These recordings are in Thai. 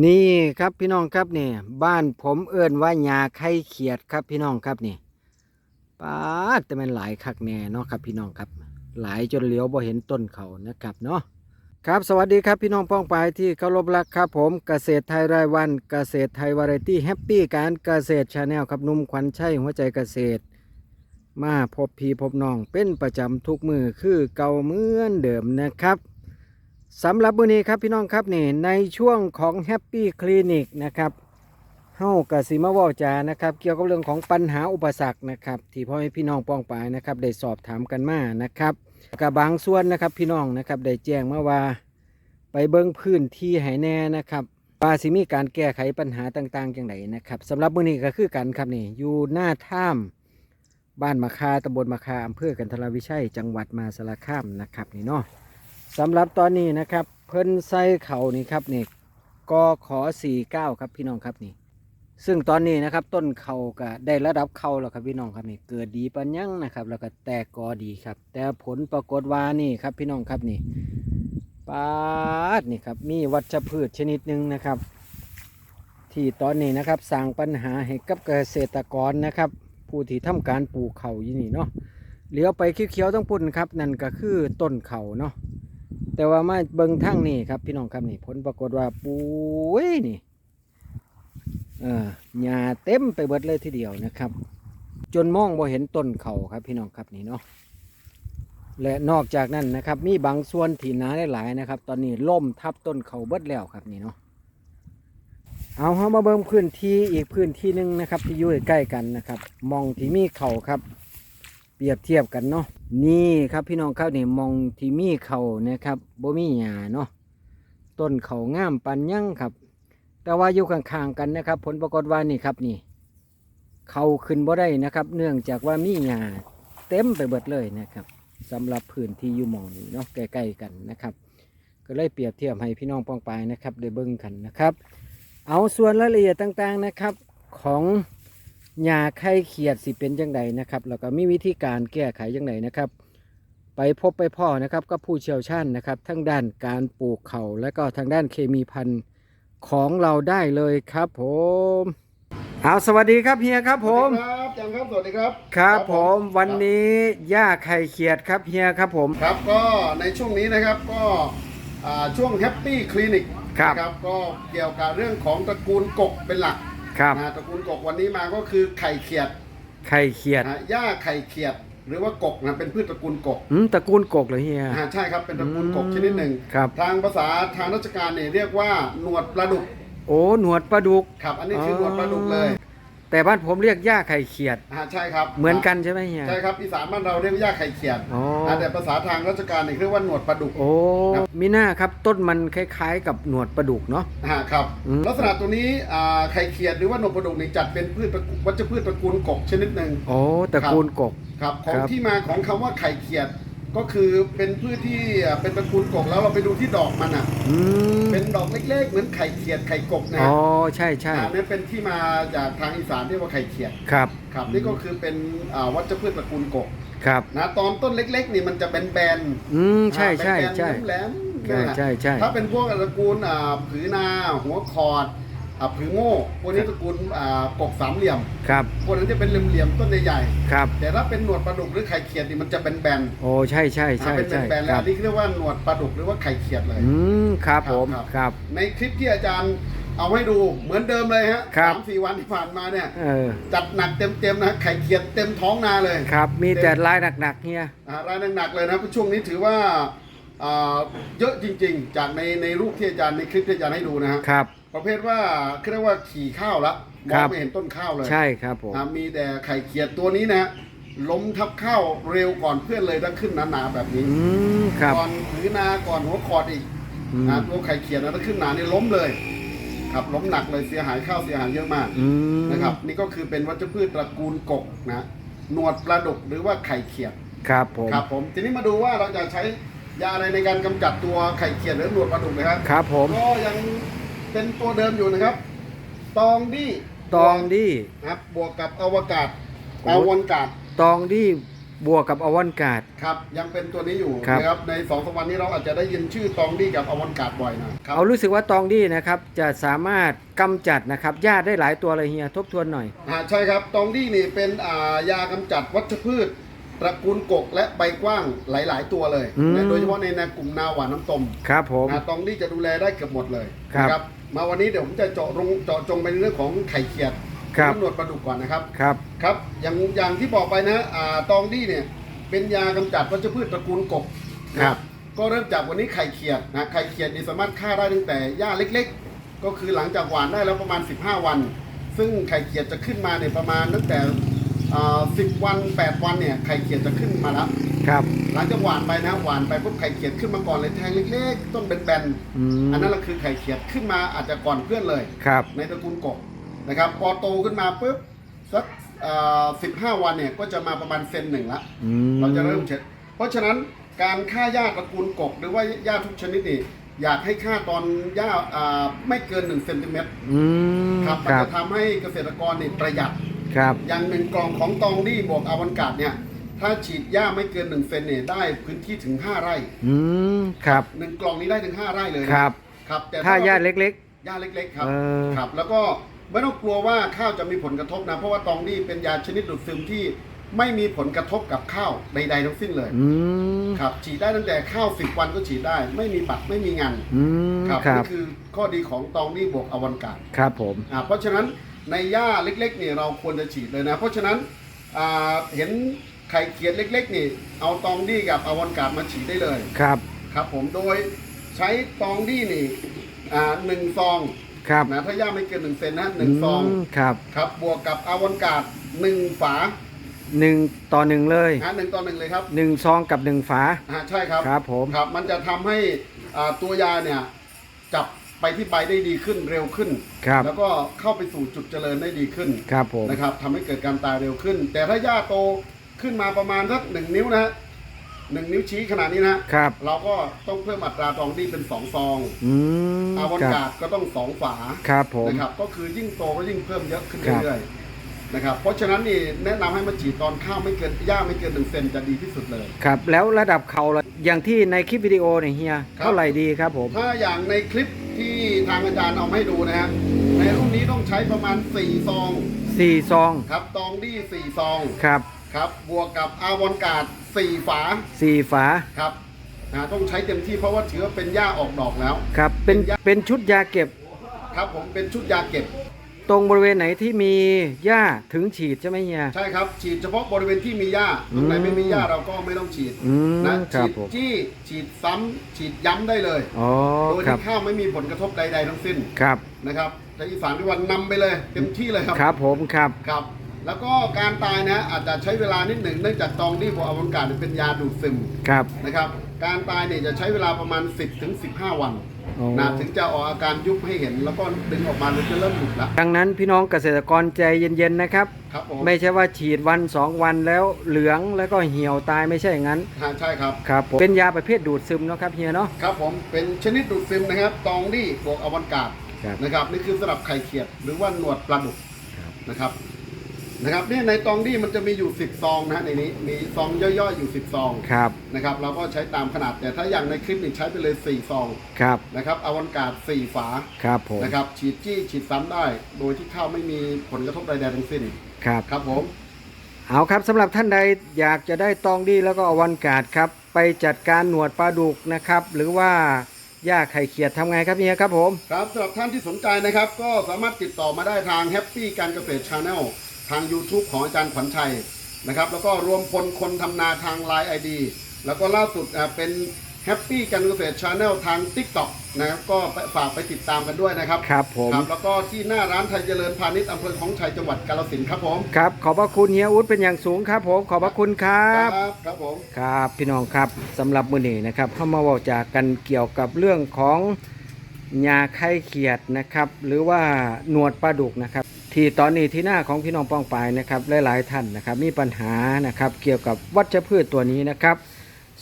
นี่ครับพี่น้องครับนี่บ้านผมเอิ้นว่าหญ้าไข่เขียดครับพี่น้องครับนี่ป้าดแต่มันหลายคักแน่เนาะครับพี่น้องครับ หลายจนเหลียวบ่เห็นต้นเขานะครับเนาะครับสวัสดีครับพี่น้องป้องไปที่เคารพรักครับผมเกษตรไทยรายวันเกษตรไทยวาไรตี้แฮปปี้การเกษตรชาแนลครับนุ่มขวัญชัยหัวใจเกษตร มาพบพี่พบน้องเป็นประจำทุกมือคือเก่าเหมือนเดิมนะครับ สำหรับมื้อนี้ครับพี่น้องครับนี่ในช่วงของแฮปปี้คลินิกนะครับเฮากะสิมาว้าจานะครับ เกี่ยวกับเรื่องของปัญหาอุปสรรคนะครับ ที่พ่อแม่พี่น้องป้องปายนะครับ ได้สอบถามกันมานะครับกับบางส่วนนะครับพี่น้องนะครับได้แจ้งมาว่าไปเบิ้งพื้นที่ให้แน่นะครับว่าสิมีการแก้ไขปัญหาต่างๆอย่างไรนะครับสำหรับมื้อนี้ก็คือกันครับนี่อยู่หน้าถ้ำบ้านมะคาตำบลมะคาอำเภอกันทรวิชัยจังหวัดมาสารคามนะครับนี่เนาะ สำหรับตอนนี้นะครับ เพิ่นใส่เข่านี่ครับนี่กขอสี่เก้าครับพี่น้องครับนี่ ซึ่งตอนนี้นะครับต้นเข่าก็ได้ระดับเข่าแล้วครับพี่น้องครับนี่เกิดดีปัญญังนะครับ แล้วก็แตกกอดีครับ แต่ผลปรากฏว่านี่ครับพี่น้องครับนี่ปาดนี่ครับมีวัชพืชชนิดหนึ่งนะครับ ที่ตอนนี้นะครับสร้างปัญหาให้กับเกษตรกรนะครับ ผู้ที่ทำการปลูกเข่ายู่นี่เนาะเลี้ยวไปเขียวๆต้องปุ่นครับนั่นก็คือต้นเข่าเนาะ แต่ว่ามาเบิ่งทางนี่ครับ พี่น้องครับนี่ผลปรากฏว่าปุ้ยนี่เออหญ้าเต็มไปเบิดเลยทีเดียวนะครับ จนมองบ่เห็นต้นเขาครับพี่น้องครับนี่เนาะและนอกจากนั้นนะครับ มีบางส่วนที่หนาได้หลายนะครับ ตอนนี้ล่มทับต้นเขาเบิดแล้วครับนี่เนาะเอาเฮามาเบิ่งพื้นที่อีกพื้นที่หนึงนะครับ ที่อยู่ใกล้กันนะครับ มองที่มีเขาครับ เปรียบเทียบกันเนาะ นี่ครับพี่น้องครับนี่มองที่มีเขานะครับบ่มีหญ้าเนาะต้นเขางามปันยังครับ แต่ว่าอยู่ข้างๆกันนะครับ ผลปรากฏว่านี่ครับนี่ เขาขึ้นบ่ได้นะครับ เนื่องจากว่ามีหญ้าเต็มไปเบิดเลยนะครับสำหรับพื้นที่อยู่หมองนี้เนาะใกล้ๆกันนะครับ ก็เลยเปรียบเทียบให้พี่น้องป้องปายนะครับได้เบิ่งกันนะครับ เอาส่วนรายละเอียดต่างๆนะครับของ หญ้าไข่เขียดสิเป็นจังใดนะครับแล้วก็มีวิธีการแก้ไขจังใดนะครับ ไปพบไปพ่อนะครับก็ผู้เชี่ยวชาญนะครับ ทั้งด้านการปลูกเขาและก็ทางด้านเคมีพันธุ์ของเราได้เลยครับผมเอาสวัสดีครับเฮียครับผมสวัสดีครับจังครับ สวัสดีครับ ครับผมวันนี้หญ้าไข่เขียดครับเฮียครับผม ครับก็ในช่วงนี้นะครับก็อ่าช่วงแฮปปี้คลินิกครับนะก็เกี่ยวกับเรื่องของตระกูลกกเป็นหลัก ครับนะตระกูลกกวันนี้มาก็คือไข่เขียดไข่เขียดนะหญ้าไข่เขียด หรือว่ากกนะเป็นพืชตระกูลกกอืมตระกูลกกเหรอเฮีย อ่าใช่ครับเป็นตระกูลกกอืมชนิดหนึ่งครับ ทางภาษาทางราชการเนี่ยเรียกว่าหนวดปลาดุกโอ้หนวดปลาดุก ครับ อันนี้คือหนวดปลาดุกเลย แต่บ้านผมเรียกหญ้าไข่เขียด อ่าใช่ครับเหมือนกันใช่ไหมเฮีย ใช่ครับอีสานบ้านเราเรียกว่าหญ้าไข่เขียดอ๋ออ่าแต่ภาษาทางราชการเนี่ยเรียกว่าหนวดปลาดุก โอ้ครับมิน่าครับต้นมันคล้ายๆ กับหนวดปลาดุกเนาะ อ่าครับอืม ลักษณะตัวนี้อ่าไข่เขียดหรือว่าหนมประดุกนี่จัดเป็นพืชตระกูลวัชพืชตระกูลกกชนิดหนึ่ง โอ้ตระกูลกกครับ ของครับ ที่มาของคำว่าไข่เขียด ก็คือเป็นพืชที่อ่าเป็นตระกูลกกแล้วเราไปดูที่ดอกมันอะ อืมเป็นดอกเล็กๆ เหมือนไข่เขียดไข่กบนะอ๋อใช่ใช่อ่านี่เป็นที่มาจากทางอีสานเรียกว่าไข่เขียดครับครับนี่ก็คือเป็นอ่าวัชพืชตระกูลกกครับ นะตอนต้นเล็กๆ นี่มันจะเป็นแบนๆอืมใช่ใช่อ่าใช่เป็นแบนๆแหลมๆใช่นั่นแหละใช่ใช่ ถ้าเป็นพวกตระกูลอ่าผือนาหัวคอด อ่าผือโง่พวกนี้ตระกูลอ่ากกสามเหลี่ยมครับพวกนั้นจะเป็นเหลี่ยมๆต้นใหญ่ครับๆแต่ถ้าเป็นหนวดปลาดุกหรือไข่เขียดนี่มันจะเป็นแบนโอ้ใช่ใช่ๆใช่อ่าเป็นใช่แบนๆคแล้วรับอันนี้เรียกว่าหนวดปลาดุกหรือว่าไข่เขียดเลย อืมครับผมครับครับในคลิปที่อาจารย์เอาให้ดูเหมือนเดิมเลยฮะครับสามสี่วันที่ผ่านมาเนี่ย เออจัดหนักเต็มๆนะไข่เขียดเต็มท้องนาเลยครับมีแต่ลายหนักๆเฮียอ่ารายหนักๆเลยนะเพราะช่วงนี้ถือว่าอ่าเยอะจริงๆ จากในในรูปที่อาจารย์ในคลิปที่อาจารย์ให้ดูนะฮะครับ ประเภทว่าเรียกว่าขี่ข้าวละมครัองบ ไม่เห็นต้นข้าวเลยใช่ครับผมอ่ามีแต่ไข่เขียดตัวนี้นะล้มทับข้าวเร็วก่อนเพื่อนเลยถ้าขึ้นหนาๆแบบนี้ อืมครับ ก่อนถือนาก่อนหัวคอดอีกอืมอ่าตัวไข่เขียดนะถ้าขึ้นหนานี่ล้มเลย ครับล้มหนักเลยเสียหายข้าวเสียหายเยอะมาก อืมนะครับนี่ก็คือเป็นวัชพืชตระกูลกกนะหนวดปลาดุกหรือว่าไข่เขียดครับผมครับผมทีนี้มาดูว่าเราจะใช้ยาอะไรในการกำจัดตัวไข่เขียดหรือหนวดปลาดุกนะครับ ครับผมก็ยัง เป็นตัวเดิมอยู่นะครับ ตองดีตองดีนะครับ บวกกับอวกาศโอ้อวนกาศตองดีบวกกับอวันการ์ดครับ ยังเป็นตัวนี้อยู่ครับ นะครับ ในสองสามวันนี้เราอาจจะได้ยินชื่อตองดี้กับอวันการ์ดบ่อยหนะครับเอารู้สึกว่าตองดี้นะครับ จะสามารถกำจัดนะครับหญ้าได้หลายตัวเลยเฮียทบทวนหน่อย อ่าใช่ครับ ตองดี้นี่เป็นอ่ายากำจัดวัชพืช ตระกูลกกและใบกว้างหลาย ๆ ตัวเลยอืมนะโดยเฉพาะในในกลุ่มนาหวานน้ำตมครับผมนะตองดี้จะดูแลได้เกือบหมดเลยครับ นะ มาวันนี้เดี๋ยวผมจะเจาะลงเจาะจงไปในเรื่องของไข่เขียดครับหนวดปลาดุกก่อนนะครับ ครับ ครับ อย่างอย่างที่บอกไปนะอ่าตองดี้เนี่ย เป็นยากำจัดวัชพืชตระกูลกบนะครับ ก็เริ่มจากวันนี้ไข่เขียดนะ ไข่เขียดนี่สามารถฆ่าได้ตั้งแต่หญ้าเล็ก ๆ ก็คือหลังจากหวานได้แล้วประมาณ 15 วัน ซึ่งไข่เขียดจะขึ้นมาเนี่ยประมาณตั้งแต่ อ่า10วัน8วันเนี่ยไข่เขียดจะขึ้นมาแล้วครับหลังจากหวานไปนะหวานไปปุ๊บไข่เขียดขึ้นมาก่อนเลยแทงเล็กๆ ต้นแบนอืมๆอันนั้นแหละคือไข่เขียดขึ้นมาอาจจะก่อนเพื่อนเลยครับในตระกูลกบนะครับพอโตขึ้นมาปุ๊บสักสิบห้าวันเนี่ยก็จะมาประมาณเซนหนึ่งละอืเราจะเริ่มเช็ดเพราะฉะนั้นการฆ่าหญ้าตระกูลกบหรือว่าหญ้าทุกชนิดนี่อยากให้ฆ่าตอนหญ้าอ่าไม่เกิน1เซนติเมตรอืมครับคมันรับจะทำให้เกษตรกรนี่ประหยัด ครับอย่างหนึ่งกล่องของตองดี้บวกอาวันกาดเนี่ย ถ้าฉีดหญ้าไม่เกิน1เซนเนี่ยได้พื้นที่ถึง5ไร่อืมครับหนึ่งกล่องนี้ได้ถึง5ไร่เลยนะครับ ครับ แต่ถ้าหญ้าเล็กหญ้าเล็ก ๆ ครับเออ ครับ แล้วก็ไม่ต้องกลัวว่าข้าวจะมีผลกระทบนะเพราะว่าตองดี้เป็นยาชนิดดูดซึมที่ไม่มีผลกระทบกับข้าวใดๆทั้งสิ้นเลย ๆ อืมครับฉีดได้ตั้งแต่ข้าวสิบวันก็ฉีดได้ ไม่มีบัตรไม่มีงานอืมครับครับนี่คือข้อดีของตองดี้บวกอวันการครับผม อ่าเพราะฉะนั้น ในหญ้าเล็กๆเนี่ยเราควรจะฉีดเลยนะ เพราะฉะนั้นอ่าเห็นไข่เขียดเล็ก ๆ นี่ เอาตองดี้กับอวันการมาฉีดได้เลยครับ ครับผมโดยใช้ตองดี้นี่อ่าหนึ่งซองครับนะถ้าย่าไม่เกินหนึ่งเซนนะหนึ่งซองมครับครับบวกกับอาวันการ์ดหนึ่งฝาหนึ่งต่อหนึ่งเลยนะหนึ่งต่อหนึ่งเลยครับหนึ่งซองกับหนึ่งฝาอ่าใช่ครับครับผมครับมันจะทำให้อ่าตัวยาเนี่ยจับ ไปที่ใบได้ดีขึ้นเร็วขึ้น ครับแล้วก็เข้าไปสู่จุดเจริญได้ดีขึ้นครับผม นะครับทำให้เกิดการตายเร็วขึ้น แต่ถ้าหญ้าโตขึ้นมาประมาณสักหนึ่งนิ้วนะหนึ่งนิ้วชี้ขนาดนี้นะครับ เราก็ต้องเพิ่มอัตราตองดีเป็นสองซองอืมอาวันคการับดก็ต้องสองฝา ครับผม นะครับก็คือยิ่งโตก็ยิ่งเพิ่มเยอะขึ้นครับเรื่อยๆนะครับเพราะฉะนั้นนี่แนะนำให้มาฉีดตอนข้าวไม่เกินหญ้าไม่เกินหนึ่งเซนจะดีที่สุดเลย ครับแล้วระดับเขาล่ะอย่างที่ในคลิปวิดีโอเนี่ยเฮีย ครับ เท่าไหร่ดีครับผม ถ้าอย่างในคลิป ที่ทางอาจารย์เอามาให้ดูนะฮะในรุ่นนี้ต้องใช้ประมาณ 4 ซองสี่ซองครับตองดี้4ซองครับครับบวกกับอาวอนการ์ด4ฝาสี่ฝาครับนะต้องใช้เต็มที่เพราะว่าถือว่าเป็นหญ้าออกดอกแล้ว ครับเป็นเป็นยาเป็นชุดยาเก็บครับผมเป็นชุดยาเก็บ ตรงบริเวณไหนที่มีหญ้าถึงฉีดใช่ไหมเฮีย ใช่ครับ ฉีดเฉพาะบริเวณที่มีหญ้าตรงไหนไม่มีหญ้าเราก็ไม่ต้องฉีดอืมนะครับฉีดผม จี้ฉีดซ้ำฉีดย้ำได้เลยอ๋อโดยครับที่ข้าวไม่มีผลกระทบใด ๆ ทั้งสิ้นครับ นะครับแต่อีสานที่วันนำไปเลยเต็มที่เลยครับ ครับผมครับ ครับ แล้วก็การตายนะอาจจะใช้เวลานิดหนึ่งเนื่องจากตองที่บัวอวังการเป็นยาดูดซึมครับ นะครับ การตายเนี่ยจะใช้เวลาประมาณ 10ถึง15 วัน อ๋อ นะถึงจะออกอาการยุบให้เห็น แล้วก็ดึงออกมาแล้วจะเริ่มหลุดละดังนั้นพี่น้องเกษตรกรใจเย็นๆนะครับ ครับผมไม่ใช่ว่าฉีดวันสองวันแล้วเหลืองแล้วก็เหี่ยวตายไม่ใช่อย่างนั้นฮะใช่ครับ ครับผมเป็นยาประเภทดูดซึมเนาะครับเฮียเนาะ ครับผมเป็นชนิดดูดซึมนะครับตองดี้บวกอวังการครับนะครับนี่คือสำหรับไข่เขียดหรือว่าหนวดปลาดุกครับ นะครับ นะครับเนี่ยในตองดี้มันจะมีอยู่ 10 ซองนะฮะในนี้มีซองย่อยๆอยู่ 10 ซองครับนะครับเราก็ใช้ตามขนาดแต่ถ้าอย่างในคลิปนี่ใช้ไปเลย 4 ซองครับนะครับอวันการ์ด4ฝาครับผมนะครับฉีดจี้ฉีดซ้ำได้ โดยที่ข้าวไม่มีผลกระทบใดๆทั้งสิ้นครับครับผมเอาครับสำหรับท่านใดอยากจะได้ตองดีแล้วก็อวันการ์ดครับไปจัดการหนวดปลาดุกนะครับ หรือว่าหญ้าไข่เขียดทำไงครับเฮียครับผม ครับสำหรับท่านที่สนใจนะครับ ก็สามารถติดต่อมาได้ทางแฮปปี้การเกษตรชาแนล ทาง YouTube ของอาจารย์ขวัญชัยนะครับ แล้วก็รวมพลคนทำนาทาง Line ID แล้วก็ล่าสุดอ่าเป็นแฮปปี้การเกษตรชาแนลทาง TikTok นะครับก็ไปฝากไปติดตามกันด้วยนะครับครับผมครับแล้วก็ที่หน้าร้านไทยเจริญพาณิชย์อำเภอของชัยจังหวัดกาฬสินธุ์ครับผมครับ ขอบพระคุณเฮียอุ๊ดเป็นอย่างสูงครับ ผมขอบพระคุณครับครับผมครับพี่น้องครับสำหรับมื้อนี้นะครับเข้ามาเว้าจากกันเกี่ยวกับเรื่องของยาไข้เขียดนะครับ หรือว่าหนวดปลาดุกนะครับ ที่ตอนนี้ที่หน้าของพี่น้องป้องปายนะครับหลายๆท่านนะครับมีปัญหานะครับเกี่ยวกับวัชพืชตัวนี้นะครับ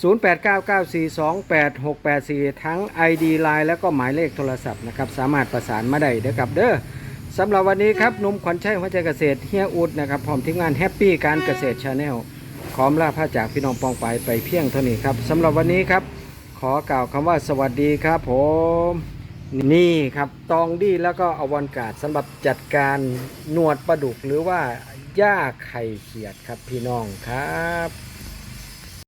0899428684 ทั้ง ID Line แล้วก็หมายเลขโทรศัพท์นะครับสามารถประสานมาได้เด้อครับเด้อสำหรับวันนี้ครับนุ่มขวัญชัยหัวใจเกษตรเฮียอุดนะครับพร้อมทีมงานแฮปปี้การเกษตรชาแนลขอมลาพระจากพี่น้องปองไปไปเพียงเท่านี้ครับสำหรับวันนี้ครับ ขอกล่าวคำว่าสวัสดีครับผม นี่ครับตองดีแล้วก็อวันกาดสำหรับจัดการนวดปลาดุกหรือว่าหญ้าไข่เขียดครับพี่น้องครับ